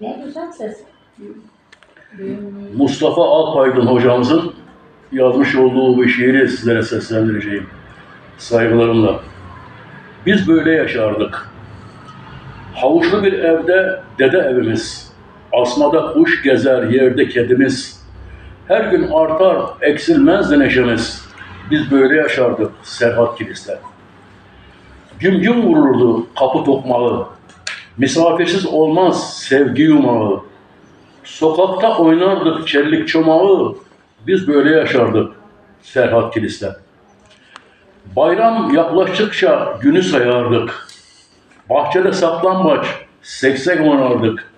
Ne güzel ses. Mustafa Alpaydın hocamızın yazmış olduğu bir şiiri sizlere seslendireceğim. Saygılarımla. Biz böyle yaşardık. Havuçlu bir evde dede evimiz. Asmada kuş gezer yerde kedimiz. Her gün artar eksilmezdi neşemiz. Biz böyle yaşardık Serhat Kilis'te. Güm güm vururdu kapı tokmağı. Misafirsiz olmaz sevgi yumağı. Sokakta oynardık çellik çomağı, biz böyle yaşardık Serhat Kilis'te. Bayram yaklaştıkça günü sayardık. Bahçede saklambaç, seksek oynardık.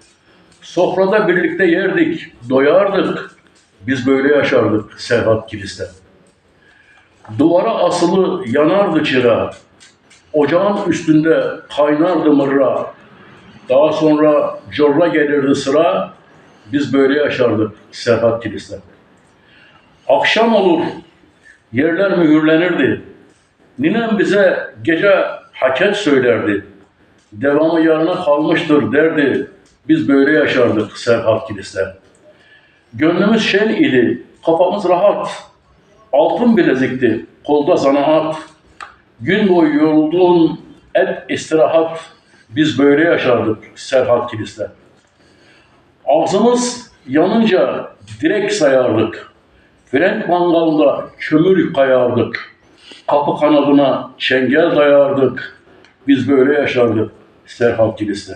Sofrada birlikte yerdik, doyardık. Biz böyle yaşardık Serhat Kilis'te. Duvara asılı yanardı çıra. Ocağın üstünde kaynardı mırra. Daha sonra corra gelirdi sıra. Biz böyle yaşardık Serhat Kilis'te. Akşam olur, yerler mühürlenirdi. Ninem bize gece haket söylerdi. Devamı yarına kalmıştır derdi. Biz böyle yaşardık Serhat Kilis'te. Gönlümüz şen idi, kafamız rahat. Altın bilezikti, kolda zanaat. Gün boyu yorulduğun et istirahat. Biz böyle yaşardık Serhat Kilis'te. Ağzımız yanınca direk sayardık. Frenk mangalında kömür kayardık. Kapı kanadına çengel dayardık. Biz böyle yaşardık Serhat Kilis'te.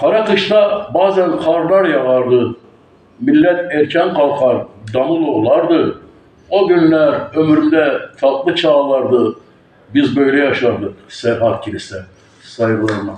Kara kışta bazen karlar yağardı. Millet erken kalkar, damul olardı. O günler ömrümde tatlı çağlardı. Biz böyle yaşardık Serhat Kilis'te. 所以嘛